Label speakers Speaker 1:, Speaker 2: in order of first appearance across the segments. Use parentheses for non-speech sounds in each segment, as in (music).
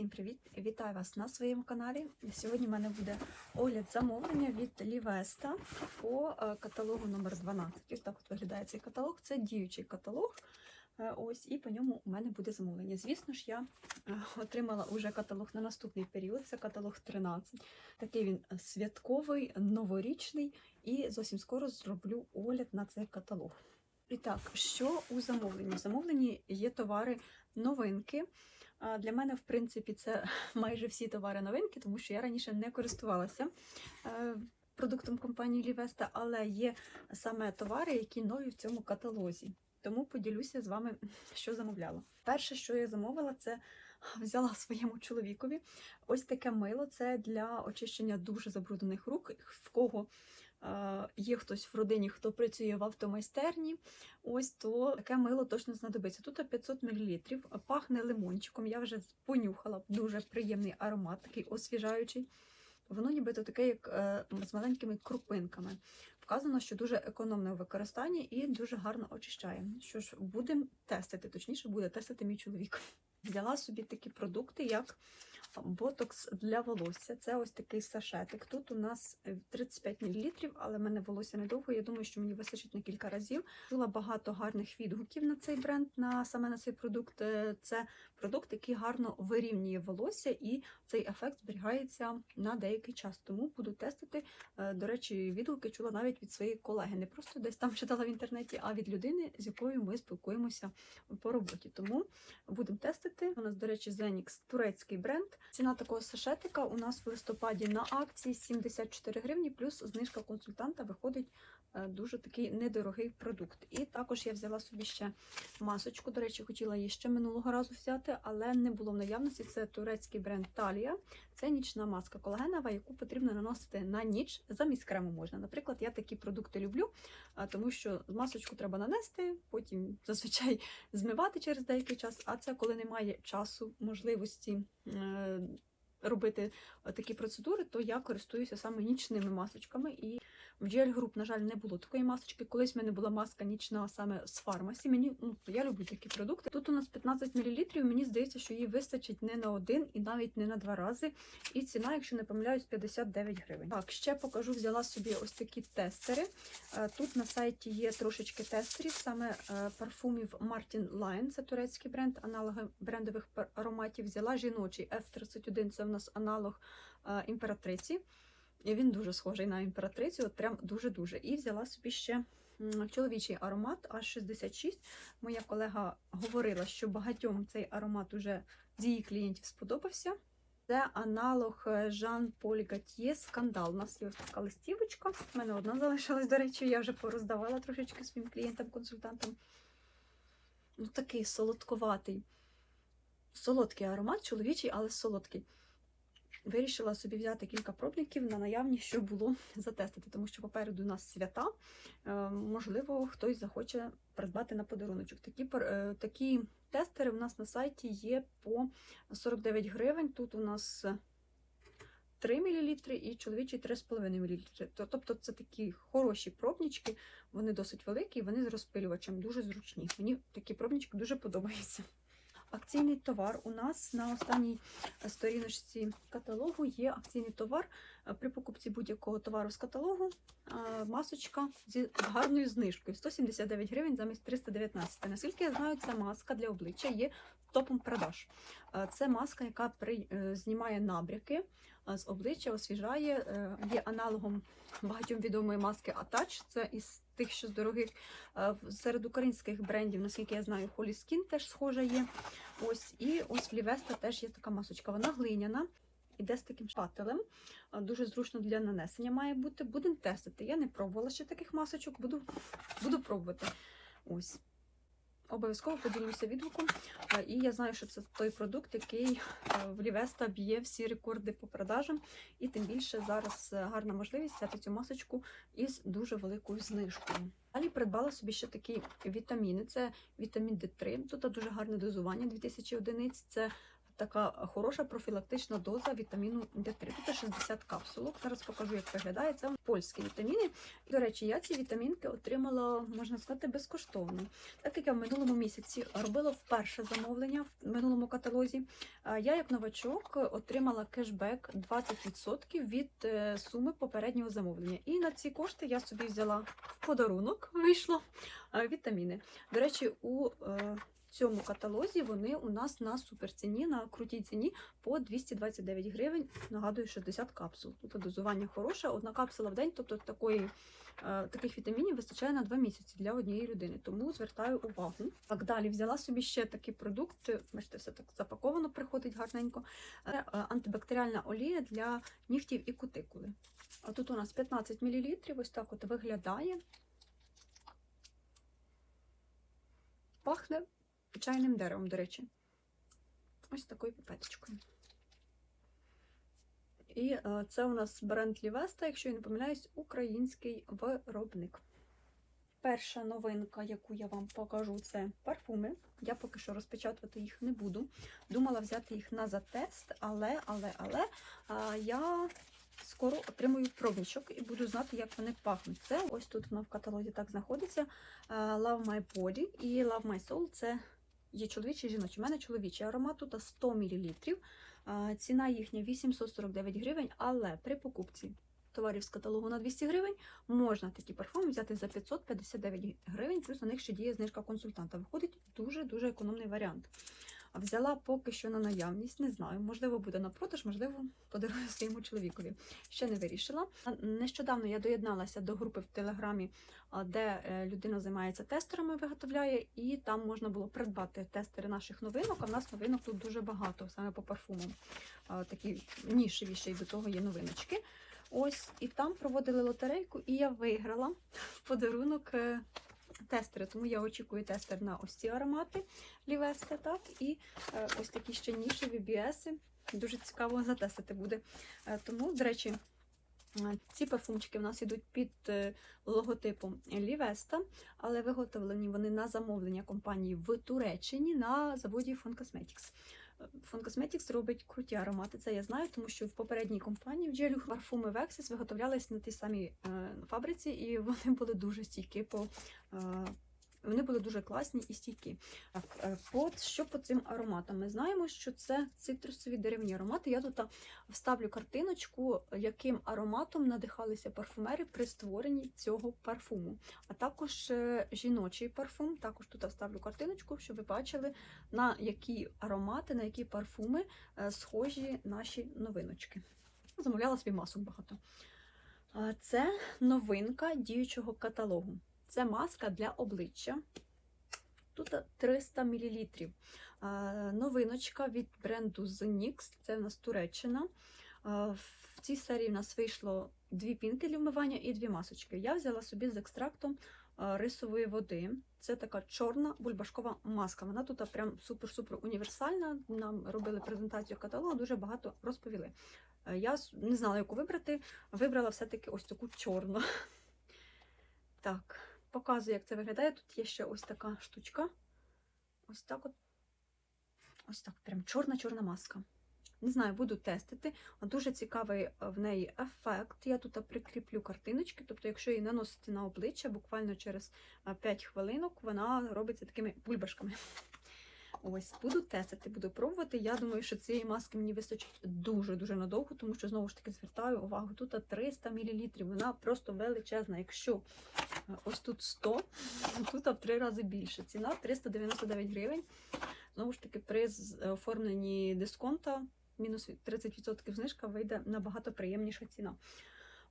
Speaker 1: Всім привіт! Вітаю вас на своєму каналі. Сьогодні в мене буде огляд замовлення від Лівеста по е, каталогу номер 12. Ось так от виглядає цей каталог. Це діючий каталог. Е, Ось, і по ньому у мене буде замовлення. Звісно ж, я е, отримала уже каталог на наступний період. Це каталог 13. Такий він святковий, новорічний, і зовсім скоро зроблю огляд на цей каталог. І так, що у замовленні? В замовленні є товари новинки. Для мене, в принципі, це (laughs) майже всі товари новинки, тому що я раніше не користувалася е, продуктом компанії Лівеста, але є саме товари, які нові в цьому каталозі. Тому поділюся з вами, (laughs) що замовляла. Перше, що я замовила, це взяла своєму чоловікові ось таке мило. Це для очищення дуже забруднених рук, в кого е, є хтось в родині, хто працює в автомайстерні. Ось то таке мило точно знадобиться. Тут 500 мл, пахне лимончиком. Я вже понюхала дуже приємний аромат, такий освіжаючий. Воно нібито таке, як е, з маленькими крупинками. Вказано, що дуже економне у використанні і дуже гарно очищає. Що ж, будемо тестити, точніше, буде тестити мій чоловік. Взяла собі такі продукти, як ботокс для волосся. Це ось такий сашетик. Тут у нас е, 35 мл, але в мене волосся недовго. Я думаю, що мені вистачить на кілька разів. Чула багато гарних відгуків на цей бренд, на саме на цей продукт. Е, Це продукт, який гарно вирівнює волосся, і цей ефект зберігається на деякий час. Тому буду тестити. Е, До речі, відгуки чула навіть від своєї колеги. Не просто десь там читала в інтернеті, а від людини, з якою ми спілкуємося по роботі. Тому будемо тестити. У нас, до речі, Zenix турецький бренд. Ціна такого сашетика у нас в листопаді на акції 74 гривні, плюс знижка консультанта виходить дуже такий недорогий продукт. І також я взяла собі ще масочку. До речі, хотіла її ще минулого разу взяти, але не було в наявності. Це турецький бренд Талія. Це нічна маска колагенова, яку потрібно наносити на ніч. Замість крему можна. Наприклад, я такі продукти люблю, тому що масочку треба нанести, потім зазвичай (laughs) змивати через деякий час. А це коли немає часу, можливості. е, Робити такі процедури, то я користуюся саме нічними масочками. І в GL Group, на жаль, не було такої масочки. Колись в мене була маска нічна саме з фармасі. Мені ну я люблю такі продукти. Тут у нас 15 мл, Мені здається, що їй вистачить не на один і навіть не на два рази. І ціна, якщо не помиляюсь, 59 гривень. Так, ще покажу, взяла собі ось такі тестери. Е, Тут на сайті є трошечки тестерів, саме е, парфумів Martin Line, це турецький бренд, аналоги брендових ароматів. Взяла жіночий F31, це в нас аналог е, імператриці. Він дуже схожий на імператрицю, от прям дуже-дуже. І взяла собі ще чоловічий аромат H66. Моя колега говорила, що багатьом цей аромат уже з її клієнтів сподобався. Це аналог Жан Поль Гатьє Скандал. У нас є ось така листівочка. У мене одна залишилась, до речі, я вже пороздавала трошечки своїм клієнтам-консультантам. Ну, такий солодковатий, солодкий аромат, чоловічий, але солодкий. Вирішила собі взяти кілька пробників на наявність, щоб було (laughs) затестити, тому що попереду у нас свята. Е, Можливо, хтось захоче придбати на подаруночок. Такі, е, такі тестери у нас на сайті є по 49 гривень. Тут у нас 3 мл і чоловічий 3,5 мл. Тобто це такі хороші пробнички, вони досить великі, вони з розпилювачем, дуже зручні. Мені такі пробнички дуже подобаються. Акційний товар у нас на останній сторіночці каталогу є акційний товар. Е, При покупці будь-якого товару з каталогу е, масочка зі гарною знижкою 179 гривень замість 319. Наскільки я знаю, ця маска для обличчя є топом продаж. Е, Це маска, яка при, е, знімає набряки е, з обличчя, освіжає, е, є аналогом багатьом відомої маски Attach. Це із тих, що з дорогих Е, серед українських брендів, наскільки я знаю, Holy Skin теж схожа є. Ось і ось в Лівеста теж є така масочка. Вона глиняна. Іде з таким шпателем. Е, Дуже зручно для нанесення має бути. Будемо тестити. Я не пробувала ще таких масочок, буду, буду пробувати. Ось. Обов'язково поділюся відгуком. Е, І я знаю, що це той продукт, який е, в Лівеста б'є всі рекорди по продажам. І тим більше зараз е, гарна можливість взяти цю масочку із дуже великою знижкою. Далі придбала собі ще такі вітаміни. Це вітамін D3. Тут дуже гарне дозування 2000 одиниць. Це така хороша профілактична доза вітаміну Д3. Тут 60 капсулок. Зараз покажу, як виглядає. Це польські вітаміни. І, до речі, я ці вітамінки отримала, можна сказати, безкоштовно. Так як я в минулому місяці робила вперше замовлення в минулому каталозі, е, я як новачок отримала кешбек 20% від е, суми попереднього замовлення. І на ці кошти я собі взяла в подарунок, вийшло е, вітаміни. До речі, у цьому каталозі вони у нас на суперціні, на крутій ціні по 229 гривень. Нагадую, 60 капсул. Тут дозування хороше, одна капсула в день, тобто такої, е, таких вітамінів вистачає на 2 місяці для однієї людини. Тому звертаю увагу. Так далі взяла собі ще такий продукт. Бачите, все так запаковано, приходить гарненько. Е, антибактеріальна олія для нігтів і кутикули. А тут у нас 15 мл, ось так от виглядає. Пахне чайним деревом, до речі. Ось такою піпеточкою. І е, це у нас бренд Лівеста, якщо я не помиляюсь, український виробник. Перша новинка, яку я вам покажу, це парфуми. Я поки що розпечатувати їх не буду. Думала взяти їх на затест, але, але, але я скоро отримую пробничок і буду знати, як вони пахнуть. Це ось тут воно в каталозі так знаходиться. а, Love My Body і Love My Soul це є чоловічий і жіночі. У мене чоловічий аромат тут 100 мл. Ціна їхня 849 гривень, але при покупці товарів з каталогу на 200 гривень можна такі парфуми взяти за 559 гривень, плюс на них ще діє знижка консультанта. Виходить дуже-дуже економний варіант. А взяла поки що на наявність, не знаю. Можливо, буде на продаж, можливо, подарую своєму чоловікові. Ще не вирішила. Нещодавно я доєдналася до групи в Телеграмі, де е, людина займається тестерами, виготовляє, і там можна було придбати тестери наших новинок. А в нас новинок тут дуже багато, саме по парфумам. Такі нішеві ще й до того є новиночки. Ось, і там проводили лотерейку, і я виграла (laughs) в подарунок е, тестери. Тому я очікую тестер на ось ці аромати Лівеста, так, і е, ось такі ще нішеві біеси. Дуже цікаво затестити буде. Е, Тому, до речі, е, ці парфумчики в нас йдуть під логотипом Лівеста, але виготовлені вони на замовлення компанії в Туреччині на заводі Fon Cosmetics. Fon Cosmetics робить круті аромати, це я знаю, тому що в попередній компанії в Джелю парфуми Vexis виготовлялись на тій самій е, фабриці, і (laughs) вони були дуже стійкі по. Е, вони були дуже класні і стійкі. Так, е, от що по цим ароматам? Ми знаємо, що це цитрусові деревні аромати. Я тут вставлю картиночку, яким ароматом надихалися парфумери при створенні цього парфуму. А також е, жіночий парфум. Також тут вставлю картиночку, щоб ви бачили, на які аромати, на які парфуми е, схожі наші новиночки. Замовляла собі масок багато. Це новинка діючого каталогу. Це маска для обличчя. Тут 300 мл. Новиночка від бренду The Це в нас Туреччина. В цій серії в нас вийшло дві пінки для вмивання і дві масочки. Я взяла собі з екстрактом рисової води. Це така чорна бульбашкова маска. Вона тут прям супер-супер універсальна. Нам робили презентацію каталогу, дуже багато розповіли. Я не знала, яку вибрати. Вибрала все-таки ось таку чорну. (laughs) Так, показую, як це виглядає. Тут є ще ось така штучка. Ось так от. Ось так, прям чорна-чорна маска. Не знаю, буду тестити. Дуже цікавий е, в неї ефект. Я тут прикріплю картиночки, тобто, якщо її наносити на обличчя, буквально через е, 5 хвилинок вона робиться такими бульбашками. Ось, буду тестити, буду пробувати. Я думаю, що цієї маски мені вистачить дуже-дуже надовго, тому що знову ж таки звертаю увагу, тут 300 мл. Вона просто величезна. Якщо е, ось тут 100, тут в три рази більше. Ціна 399 гривень. Знову ж таки, при е, оформленні дисконта мінус 30% знижка вийде набагато приємніша ціна.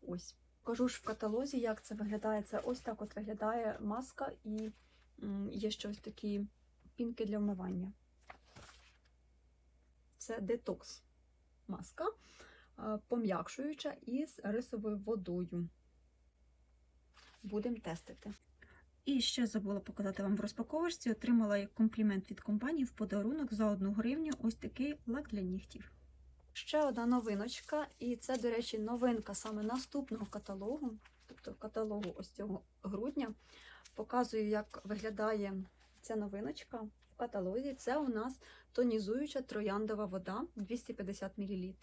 Speaker 1: Ось. Кажу ж в каталозі, як це виглядає. Це ось так от виглядає маска, і є ще ось такі пінки для вмивання. Це детокс маска, е, пом'якшуюча із рисовою водою. Будемо тестити. І ще забула показати вам в розпаковочці. Отримала як комплімент від компанії в подарунок за 1 гривню ось такий лак для нігтів. Ще одна новиночка, і це, до речі, новинка саме наступного каталогу, тобто каталогу ось цього грудня. Показую, як виглядає ця новиночка. в каталозі. Це у нас тонізуюча трояндова вода 250 мл.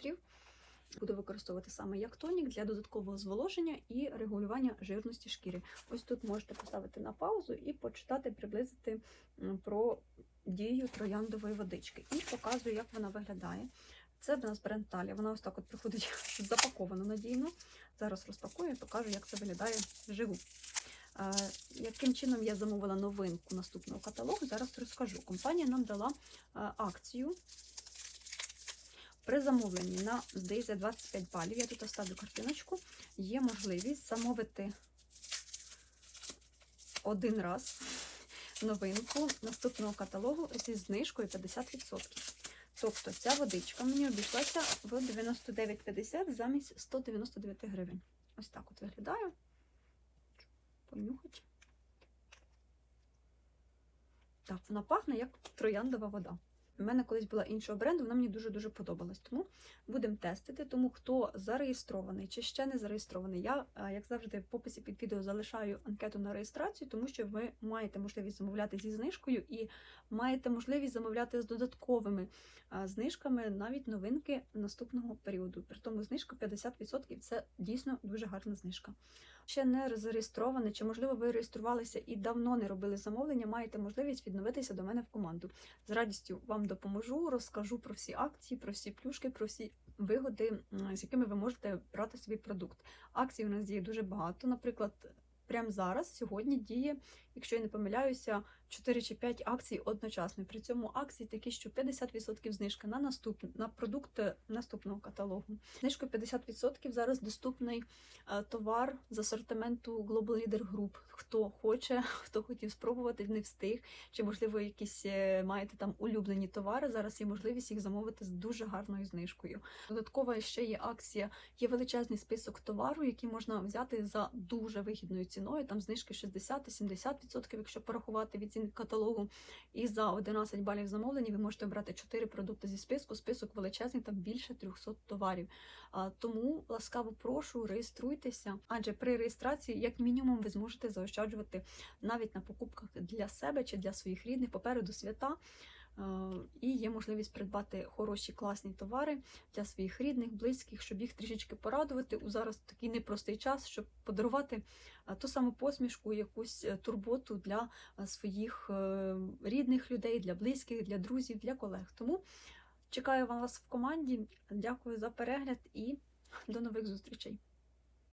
Speaker 1: Буду використовувати саме як тонік для додаткового зволоження і регулювання жирності шкіри. Ось тут можете поставити на паузу і почитати, приблизити про дію трояндової водички. І показую, як вона виглядає. Це в нас бренд Талія. Вона ось так от приходить (laughs) запаковано надійно. Зараз розпакую і покажу, як це виглядає вживу. Яким чином я замовила новинку наступного каталогу, зараз розкажу. Компанія нам дала акцію при замовленні на, здається, 25 балів. Я тут оставлю картиночку. Є можливість замовити один раз новинку наступного каталогу зі знижкою 50%. Тобто ця водичка мені обійшлася в 99,50 замість 199 гривень. Ось так от виглядає. Понюхать. Так, вона пахне як трояндова вода. У мене колись була іншого бренду, вона мені дуже-дуже подобалась. Тому будемо тестити. Тому хто зареєстрований чи ще не зареєстрований, я, е, як завжди, в описі під відео залишаю анкету на реєстрацію, тому що ви маєте можливість замовляти зі знижкою і маєте можливість замовляти з додатковими е, знижками навіть новинки наступного періоду. При тому знижка 50% це дійсно дуже гарна знижка. Ще не зареєстрований, чи можливо ви реєструвалися і давно не робили замовлення, маєте можливість відновитися до мене в команду. З радістю вам допоможу, розкажу про всі акції, про всі плюшки, про всі вигоди, з якими ви можете брати собі продукт. Акцій у нас діє дуже багато. Наприклад, прямо зараз, сьогодні діє, якщо я не помиляюся, 4 чи 5 акцій одночасно. При цьому акції такі, що 50% знижка на наступний на продукт наступного каталогу. Знижкою 50% зараз доступний е, товар з асортименту Global Leader Group. Хто хоче, (laughs) хто хотів спробувати, не встиг, чи можливо якісь е, маєте там улюблені товари. Зараз є можливість їх замовити з дуже гарною знижкою. Додаткова ще є акція, є величезний список товару, який можна взяти за дуже вигідною ціною. Там знижки 60-70%, якщо порахувати від ціни каталогу. І за 11 балів замовлення ви можете обрати 4 продукти зі списку. Список величезний, там більше 300 товарів. Тому ласкаво прошу, реєструйтеся, адже при реєстрації, як мінімум, ви зможете заощаджувати навіть на покупках для себе чи для своїх рідних попереду свята. Е, І є можливість придбати хороші класні товари для своїх рідних, близьких, щоб їх трішечки порадувати у зараз такий непростий час, щоб подарувати е, ту саму посмішку, якусь е, турботу для своїх рідних людей, для близьких, для друзів, для колег. Тому чекаю вас в команді. Дякую за перегляд і до нових зустрічей.